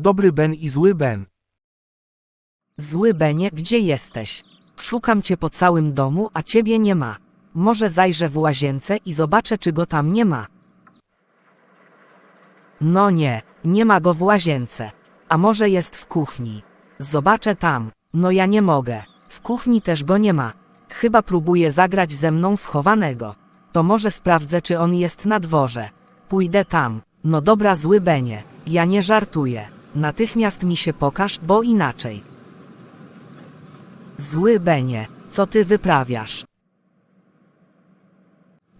Dobry Ben i zły Ben. Zły Benie, gdzie jesteś? Szukam cię po całym domu, a ciebie nie ma. Może zajrzę w łazience i zobaczę, czy go tam nie ma. No nie, nie ma go w łazience. A może jest w kuchni? Zobaczę tam. No ja nie mogę. W kuchni też go nie ma. Chyba próbuje zagrać ze mną w chowanego. To może sprawdzę, czy on jest na dworze. Pójdę tam. No dobra, zły Benie. Ja nie żartuję. Natychmiast mi się pokaż, bo inaczej. Zły Benie, co ty wyprawiasz?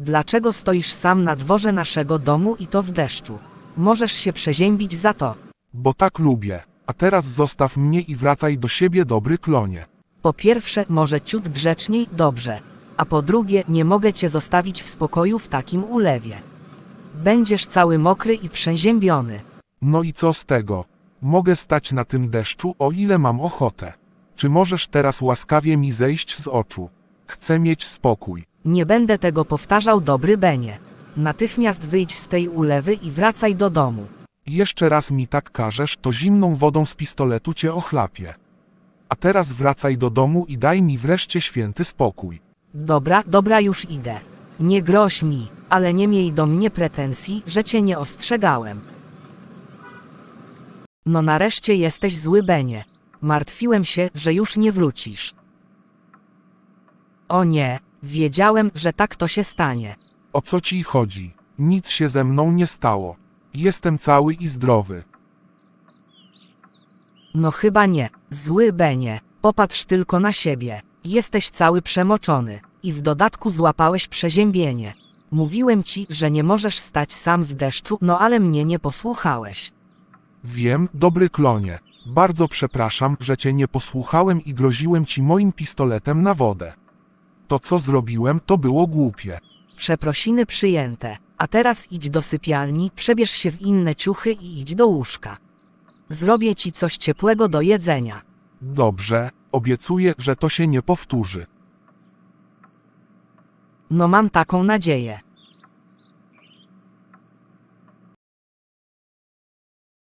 Dlaczego stoisz sam na dworze naszego domu i to w deszczu? Możesz się przeziębić za to. Bo tak lubię. A teraz zostaw mnie i wracaj do siebie dobry klonie. Po pierwsze, może ciut grzeczniej, dobrze. A po drugie, nie mogę cię zostawić w spokoju w takim ulewie. Będziesz cały mokry i przeziębiony. No i co z tego? Mogę stać na tym deszczu, o ile mam ochotę. Czy możesz teraz łaskawie mi zejść z oczu? Chcę mieć spokój. Nie będę tego powtarzał, dobry Benie. Natychmiast wyjdź z tej ulewy i wracaj do domu. Jeszcze raz mi tak każesz, to zimną wodą z pistoletu cię ochlapię. A teraz wracaj do domu i daj mi wreszcie święty spokój. Dobra, dobra, już idę. Nie groź mi, ale nie miej do mnie pretensji, że cię nie ostrzegałem. No nareszcie jesteś zły, Benie. Martwiłem się, że już nie wrócisz. O nie, wiedziałem, że tak to się stanie. O co ci chodzi? Nic się ze mną nie stało. Jestem cały i zdrowy. No chyba nie, zły Benie, popatrz tylko na siebie. Jesteś cały przemoczony i w dodatku złapałeś przeziębienie. Mówiłem ci, że nie możesz stać sam w deszczu, no ale mnie nie posłuchałeś. Wiem, dobry klonie. Bardzo przepraszam, że cię nie posłuchałem i groziłem ci moim pistoletem na wodę. To co zrobiłem, to było głupie. Przeprosiny przyjęte. A teraz idź do sypialni, przebierz się w inne ciuchy i idź do łóżka. Zrobię ci coś ciepłego do jedzenia. Dobrze, obiecuję, że to się nie powtórzy. No mam taką nadzieję.